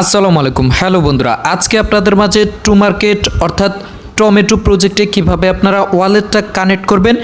আসসালামু আলাইকুম। হ্যালো বন্ধুরা, আজকে আপনাদের মাঝে টু মার্কেট অর্থাৎ টমেটো প্রজেক্টে কীভাবে আপনারা ওয়ালেটটা কানেক্ট করবেন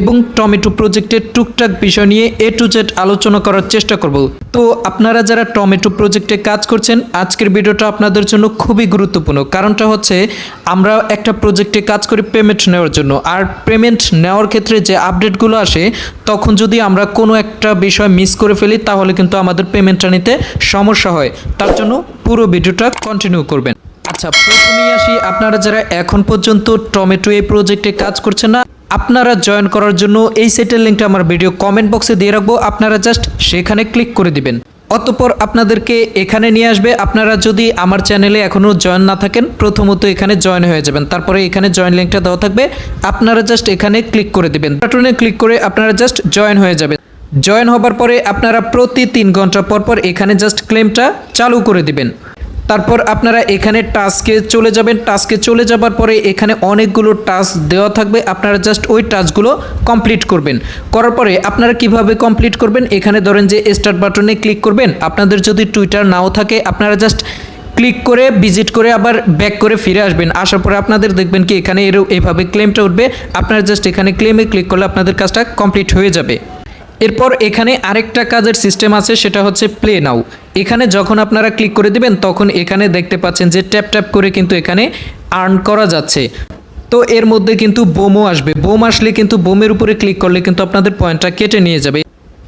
এবং টমেটো প্রজেক্টের টুকটাক বিষয় নিয়ে এ টু জেড আলোচনা করার চেষ্টা করব। তো আপনারা যারা টমেটো প্রজেক্টে কাজ করছেন, আজকের ভিডিওটা আপনাদের জন্য খুবই গুরুত্বপূর্ণ। কারণটা হচ্ছে, আমরা একটা প্রজেক্টে কাজ করি পেমেন্ট নেওয়ার জন্য। আর পেমেন্ট নেওয়ার ক্ষেত্রে যে আপডেটগুলো আসে, তখন যদি আমরা কোনো একটা বিষয় মিস করে ফেলি, তাহলে কিন্তু আমাদের পেমেন্টটা নিতে সমস্যা হয়। তার জন্য পুরো ভিডিওটা কন্টিনিউ করবেন। আচ্ছা প্রথমেই আসি, আপনারা যারা এখন পর্যন্ত টমেটো এই প্রজেক্টে কাজ করছেন না আপনারা জয়েন করার জন্য এই সেটের লিঙ্কটা আমার ভিডিও কমেন্ট বক্সে দিয়ে রাখব, আপনারা জাস্ট সেখানে ক্লিক করে দিবেন। অতপর আপনাদেরকে এখানে নিয়ে আসবে, আপনারা যদি আমার চ্যানেলে এখনও জয়েন না থাকেন, প্রথমত এখানে জয়েন হয়ে যাবেন। তারপরে এখানে জয়েন লিঙ্কটা দেওয়া থাকবে, আপনারা জাস্ট এখানে ক্লিক করে দিবেন। বাটনে ক্লিক করে আপনারা জাস্ট জয়েন হয়ে যাবেন। জয়েন হবার পরে আপনারা প্রতি তিন ঘণ্টা পর পর এখানে জাস্ট ক্লেমটা চালু করে দিবেন। তারপর আপনারা এখানে টাস্কে চলে যাবেন। টাস্কে চলে যাবার পরে এখানে অনেকগুলো টাস্ক দেওয়া থাকবে। আপনারা জাস্ট ওই টাস্কগুলো কমপ্লিট করবেন। করার পরে আপনারা কীভাবে কমপ্লিট করবেন? এখানে ধরেন যে স্টার্ট বাটনে ক্লিক করবেন। আপনাদের যদি টুইটার নাও থাকে, আপনারা জাস্ট ক্লিক করে, ভিজিট করে, আবার ব্যাক করে ফিরে আসবেন। আসার পরে আপনাদের দেখবেন কি এখানে এরও এভাবে ক্লেমটা উঠবে। আপনারা জাস্ট এখানে ক্লেমে ক্লিক করলে আপনাদের কাজটা কমপ্লিট হয়ে যাবে। এরপর এখানে আরেকটা কাজের সিস্টেম আছে, সেটা হচ্ছে প্লে নাও এখানে যখন আপনারা ক্লিক করে দিবেন, তখন এখানে দেখতে পাচ্ছেন যে ট্যাপ ট্যাপ করে কিন্তু এখানে আর্ন করা যাচ্ছে। তো এর মধ্যে কিন্তু বোমও আসবে। বোম আসলে কিন্তু বোমের উপরে ক্লিক করলে কিন্তু আপনাদের পয়েন্টটা কেটে নিয়ে যাবে।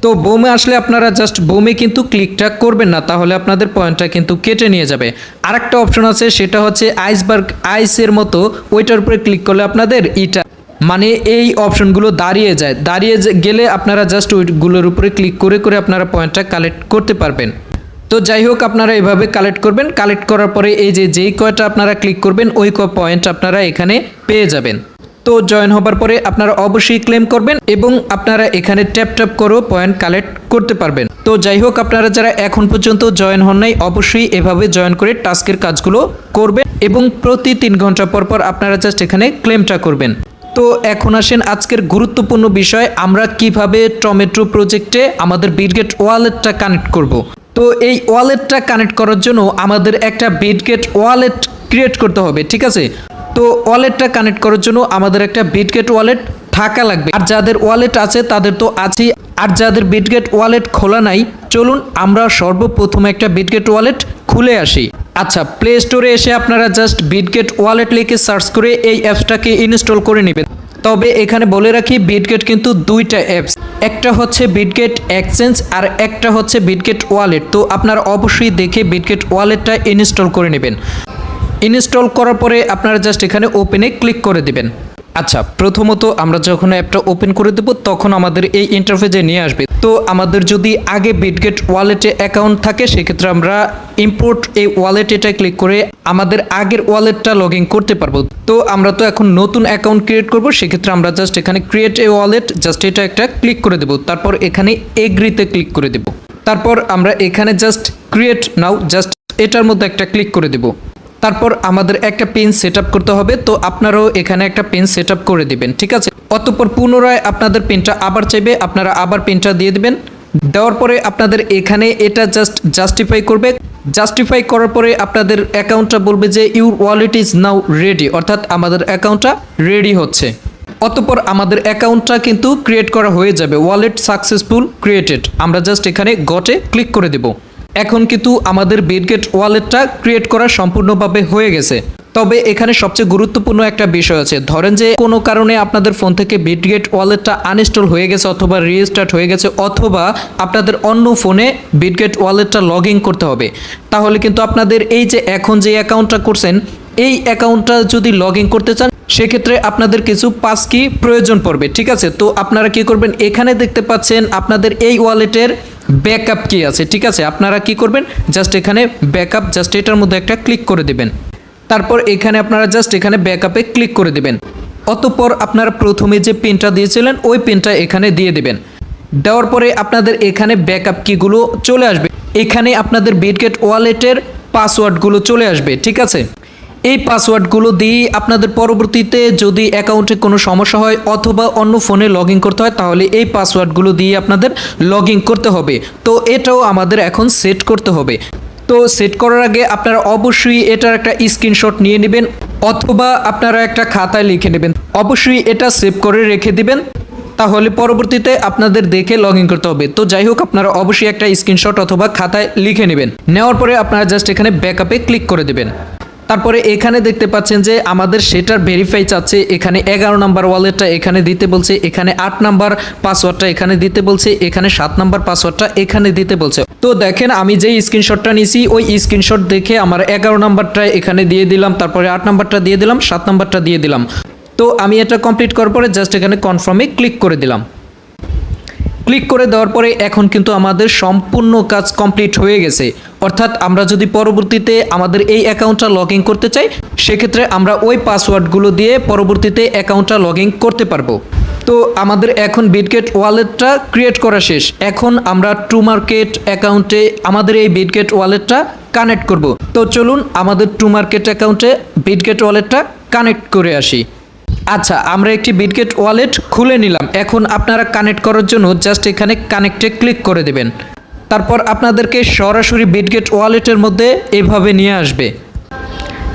তো বোমে আসলে আপনারা জাস্ট বোমে কিন্তু ক্লিকটা করবেন না, তাহলে আপনাদের পয়েন্টটা কিন্তু কেটে নিয়ে যাবে। আরেকটা অপশন আছে, সেটা হচ্ছে আইসবার্গ আইসের মতো, ওইটার উপরে ক্লিক করলে আপনাদের ইটা মানে এই অপশনগুলো দাঁড়িয়ে যায়। দাঁড়িয়ে গেলে আপনারা জাস্ট ওইগুলোর উপরে ক্লিক করে করে আপনারা পয়েন্টটা কালেক্ট করতে পারবেন। তো যাই হোক, আপনারা এভাবে কালেক্ট করবেন। কালেক্ট করার পরে এই যে, যেই কয়টা আপনারা ক্লিক করবেন, ওই ক পয়েন্ট আপনারা এখানে পেয়ে যাবেন। তো জয়েন হবার পরে আপনারা অবশ্যই ক্লেম করবেন এবং আপনারা এখানে ট্যাপ ট্যাপ করেও পয়েন্ট কালেক্ট করতে পারবেন। তো যাই হোক, আপনারা যারা এখন পর্যন্ত জয়েন হন নাই, অবশ্যই এভাবে জয়েন করে টাস্কের কাজগুলো করবেন এবং প্রতি তিন ঘণ্টা পর পর আপনারা জাস্ট এখানে ক্লেমটা করবেন। তো এখন আসেন আজকের গুরুত্বপূর্ণ বিষয়, আমরা কীভাবে টমেটো প্রজেক্টে আমাদের বিটগেট ওয়ালেটটা কানেক্ট করব। তো এই ওয়ালেটটা কানেক্ট করার জন্য আমাদের একটা বিটগেট ওয়ালেট ক্রিয়েট করতে হবে, ঠিক আছে? তো ওয়ালেটটা কানেক্ট করার জন্য আমাদের একটা বিটগেট ওয়ালেট থাকা লাগবে। আর যাদের ওয়ালেট আছে, তাদের তো আছেই। আর যাদের বিটগেট ওয়ালেট খোলা নাই, চলুন আমরা সর্বপ্রথম একটা বিটগেট ওয়ালেট খুলে আসি। আচ্ছা প্লে স্টোরে এসে আপনারা জাস্ট বিটগেট ওয়ালেট লিখে সার্চ করে এই অ্যাপসটাকে ইনস্টল করে নেবেন। তবে এখানে বলে রাখি বিটগেট কিন্তু দুইটা অ্যাপস একটা হচ্ছে বিটগেট এক্সচেঞ্জ আর একটা হচ্ছে বিটগেট ওয়ালেট তো আপনারা অবশ্যই দেখে বিটগেট ওয়ালেটটা ইনস্টল করে নেবেন। ইনস্টল করার পরে আপনারা জাস্ট এখানে ওপেনে ক্লিক করে দিবেন। আচ্ছা প্রথমত আমরা যখন অ্যাপটা ওপেন করে দেব, তখন আমাদের এই ইন্টারফেসে নিয়ে আসবে। তো আমাদের যদি আগে বিটগেট ওয়ালেটে অ্যাকাউন্ট থাকে, সেক্ষেত্রে আমরা ইম্পোর্ট এই ওয়ালেট এটা ক্লিক করে আমাদের আগের ওয়ালেটটা লগ ইন করতে পারব। তো আমরা তো এখন নতুন অ্যাকাউন্ট ক্রিয়েট করব, সেক্ষেত্রে আমরা জাস্ট এখানে ক্রিয়েট এ ওয়ালেট জাস্ট এটা একটা ক্লিক করে দেব। তারপর এখানে এগ্রিতে ক্লিক করে দেব। তারপর আমরা এখানে জাস্ট ক্রিয়েট নাও জাস্ট এটার মধ্যে একটা ক্লিক করে দেব। তারপর আমাদের একটা পেন সেট করতে হবে, তো আপনারাও এখানে একটা পেন সেট করে দিবেন, ঠিক আছে? অতঃপর পুনরায় আপনাদের পেনটা আবার চাইবে, আপনারা আবার পেনটা দিয়ে দিবেন। দেওয়ার পরে আপনাদের এখানে এটা জাস্ট জাস্টিফাই করবে। জাস্টিফাই করার পরে আপনাদের অ্যাকাউন্টটা বলবে যে your wallet is now ready অর্থাৎ আমাদের অ্যাকাউন্টটা রেডি হচ্ছে। অতঃপর আমাদের অ্যাকাউন্টটা কিন্তু ক্রিয়েট করা হয়ে যাবে ওয়ালেট সাকসেসফুল ক্রিয়েটেড আমরা জাস্ট এখানে গটে ক্লিক করে দেব। এখন কিন্তু আমাদের বিটগেট ওয়ালেটটা ক্রিয়েট করা সম্পূর্ণভাবে হয়ে গেছে। তবে এখানে সবচেয়ে গুরুত্বপূর্ণ একটা বিষয় আছে। ধরেন যে কোনো কারণে আপনাদের ফোন থেকে বিটগেট ওয়ালেটটা আনইনস্টল হয়ে গেছে অথবা রিস্টার্ট হয়ে গেছে অথবা আপনাদের অন্য ফোনে বিটগেট ওয়ালেটটা লগ করতে হবে। তাহলে কিন্তু আপনাদের এই যে এখন যে অ্যাকাউন্টটা করছেন, এই অ্যাকাউন্টটা যদি লগ করতে চান, সেক্ষেত্রে আপনাদের কিছু পাস কি প্রয়োজন পড়বে, ঠিক আছে? তো আপনারা কি করবেন? এখানে দেখতে পাচ্ছেন আপনাদের এই ওয়ালেটের ব্যাকআপ কি আছে, ঠিক আছে? আপনারা কি করবেন? জাস্ট এখানে ব্যাকআপ, জাস্ট এটার মধ্যে একটা ক্লিক করে দিবেন। তারপর এখানে আপনারা জাস্ট এখানে ব্যাকআপে ক্লিক করে দিবেন। অতঃপর আপনারা প্রথমে যে পিনটা দিয়েছিলেন, ওই পিনটা এখানে দিয়ে দিবেন। দেওয়ার পরে আপনাদের এখানে ব্যাকআপ কিগুলো চলে আসবে। এখানে আপনাদের বিটগেট ওয়ালেটের পাসওয়ার্ডগুলো চলে আসবে, ঠিক আছে? এই পাসওয়ার্ডগুলো দিয়ে আপনাদের পরবর্তীতে যদি অ্যাকাউন্টে কোনো সমস্যা হয় অথবা অন্য ফোনে লগ করতে হয়, তাহলে এই পাসওয়ার্ডগুলো দিয়ে আপনাদের লগ করতে হবে। তো এটাও আমাদের এখন সেট করতে হবে। তো সেট করার আগে আপনারা অবশ্যই এটার একটা স্ক্রিনশট নিয়ে নেবেন অথবা আপনারা একটা খাতায় লিখে নেবেন। অবশ্যই এটা সেভ করে রেখে দিবেন। তাহলে পরবর্তীতে আপনাদের দেখে লগ করতে হবে। তো যাই হোক, আপনারা অবশ্যই একটা স্ক্রিনশট অথবা খাতায় লিখে নেবেন। নেওয়ার পরে আপনারা জাস্ট এখানে ব্যাকআপে ক্লিক করে দেবেন। তারপরে এখানে দেখতে পাচ্ছেন যে আমাদের সেটার ভেরিফাই চাচ্ছে, এখানে এগারো নাম্বার ওয়ালেটটা এখানে দিতে বলছে, এখানে আট নাম্বার পাসওয়ার্ডটা এখানে দিতে বলছে, এখানে সাত নাম্বার পাসওয়ার্ডটা এখানে দিতে বলছে। তো দেখেন, আমি যেই স্ক্রিনশটটা নিয়েছি, ওই স্ক্রিনশট দেখে আমার এগারো নাম্বারটা এখানে দিয়ে দিলাম, তারপরে আট নাম্বারটা দিয়ে দিলাম, সাত নাম্বারটা দিয়ে দিলাম। তো আমি এটা কমপ্লিট করার পরে জাস্ট এখানে কনফার্মে ক্লিক করে দিলাম। ক্লিক করে দেওয়ার পরে এখন কিন্তু আমাদের সম্পূর্ণ কাজ কমপ্লিট হয়ে গেছে। অর্থাৎ আমরা যদি পরবর্তীতে আমাদের এই অ্যাকাউন্টটা লগ ইন করতে চাই, সেক্ষেত্রে আমরা ওই পাসওয়ার্ডগুলো দিয়ে পরবর্তীতে অ্যাকাউন্টটা লগ ইন করতে পারব। তো আমাদের এখন বিটগেট ওয়ালেটটা ক্রিয়েট করা শেষ। এখন আমরা টু মার্কেট অ্যাকাউন্টে আমাদের এই বিটগেট ওয়ালেটটা কানেক্ট করব। তো চলুন আমাদের টু মার্কেট অ্যাকাউন্টে বিটগেট ওয়ালেটটা কানেক্ট করে আসি। আচ্ছা আমরা একটি বিটগেট ওয়ালেট খুলে নিলাম। এখন আপনারা কানেক্ট করার জন্য জাস্ট এখানে কানেক্টে ক্লিক করে দেবেন। তারপর আপনাদেরকে সরাসরি বিটগেট ওয়ালেটের মধ্যে এভাবে নিয়ে আসবে।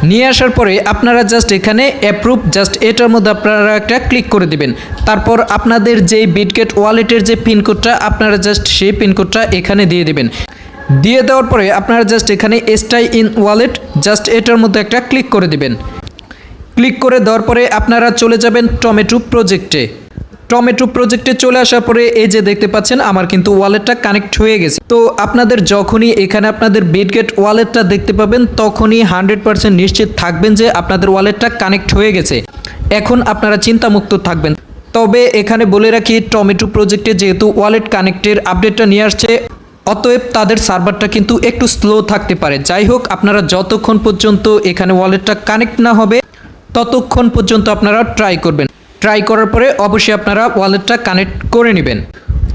নিয়ে আসার পরে আপনারা জাস্ট এখানে অ্যাপ্রুভ জাস্ট এটার মধ্যে আপনারা একটা ক্লিক করে দিবেন। তারপর আপনাদের যে বিটগেট ওয়ালেটের যে পিনকোডটা আপনারা জাস্ট সেই পিনকোডটা এখানে দিয়ে দিবেন। দিয়ে দেওয়ার পরে আপনারা জাস্ট এখানে এসটাই ইন ওয়ালেট জাস্ট এটার মধ্যে একটা ক্লিক করে দিবেন। ক্লিক করে দেওয়ার পরে আপনারা চলে যাবেন টমেটো প্রজেক্টে টমেটো প্রজেক্টে চলে আসার পরে এই যে দেখতে পাচ্ছেন, আমার কিন্তু ওয়ালেটটা কানেক্ট হয়ে গেছে। তো আপনাদের যখনই এখানে আপনাদের বিটগেট ওয়ালেটটা দেখতে পাবেন, তখনই হান্ড্রেড পার্সেন্ট নিশ্চিত থাকবেন যে আপনাদের ওয়ালেটটা কানেক্ট হয়ে গেছে। এখন আপনারা চিন্তামুক্ত থাকবেন। তবে এখানে বলে রাখি, টমেটো প্রজেক্টে যেহেতু ওয়ালেট কানেক্টের আপডেটটা নিয়ে আসছে, অতএব তাদের সার্ভারটা কিন্তু একটু স্লো থাকতে পারে। যাই হোক, আপনারা যতক্ষণ পর্যন্ত এখানে ওয়ালেটটা কানেক্ট না হবে, ততক্ষণ পর্যন্ত আপনারা ট্রাই করবেন। ট্রাই করার পরে অবশ্যই আপনারা ওয়ালেটটা কানেক্ট করে নেবেন।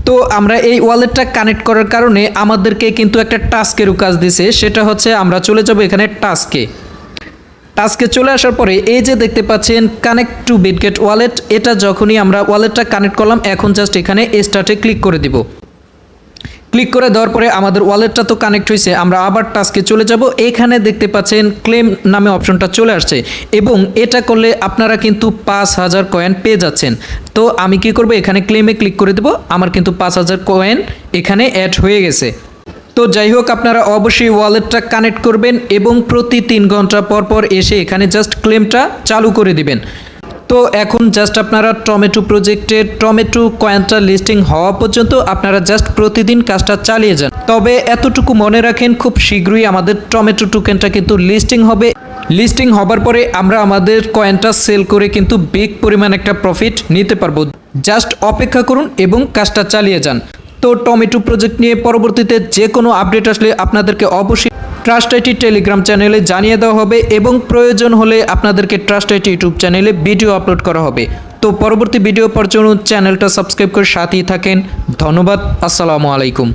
তো আমরা এই ওয়ালেটটা কানেক্ট করার কারণে আমাদেরকে কিন্তু একটা টাস্কেরও কাজ দিছে, সেটা হচ্ছে আমরা চলে যাব এখানে টাস্কে টাস্কে চলে আসার পরে এই যে দেখতে পাচ্ছেন কানেক্ট টু বিটগেট ওয়ালেট এটা যখনই আমরা ওয়ালেটটা কানেক্ট করলাম, এখন জাস্ট এখানে স্টার্টে ক্লিক করে দিব। ক্লিক করে দেওয়ার পরে আমাদের ওয়ালেটটা তো কানেক্ট হয়েছে, আমরা আবার টাস্কে চলে যাব। এখানে দেখতে পাচ্ছেন ক্লেম নামে অপশনটা চলে আসছে এবং এটা করলে আপনারা কিন্তু পাঁচ হাজার কয়েন পেয়ে যাচ্ছেন। তো আমি কি করব, এখানে ক্লেমে ক্লিক করে দেবো, আমার কিন্তু পাঁচ হাজার কয়েন এখানে অ্যাড হয়ে গেছে। তো যাই হোক, আপনারা অবশ্যই ওয়ালেটটা কানেক্ট করবেন এবং প্রতি তিন ঘণ্টা পর পর এসে এখানে জাস্ট ক্লেমটা চালু করে দিবেন। তো এখন জাস্ট আপনারা টমেটো প্রজেক্টের টমেটো কয়েনটা লিস্টিং হওয়া পর্যন্ত আপনারা জাস্ট প্রতিদিন কাজটা চালিয়ে যান। তবে এতটুকু মনে রাখেন, খুব শীঘ্রই আমাদের টমেটো টোকেনটা কিন্তু লিস্টিং হবে। লিস্টিং হবার পরে আমরা আমাদের কয়েনটা সেল করে কিন্তু বিগ পরিমাণ একটা প্রফিট নিতে পারব। জাস্ট অপেক্ষা করুন এবং কাজটা চালিয়ে যান। তো টমেটো প্রজেক্ট নিয়ে পরবর্তীতে যে কোনো আপডেট আসলে আপনাদেরকে অবশ্যই ট্রাস্ট আইটি টেলিগ্রাম চ্যানেলে জানিয়ে দেওয়া হবে এবং প্রয়োজন হলে আপনাদেরকে ট্রাস্ট আইটি ইউটিউব চ্যানেলে ভিডিও আপলোড করা হবে। তো পরবর্তী ভিডিও পর্যন্ত চ্যানেলটা সাবস্ক্রাইব করে সাথেই থাকেন। ধন্যবাদ। আসসালামু আলাইকুম।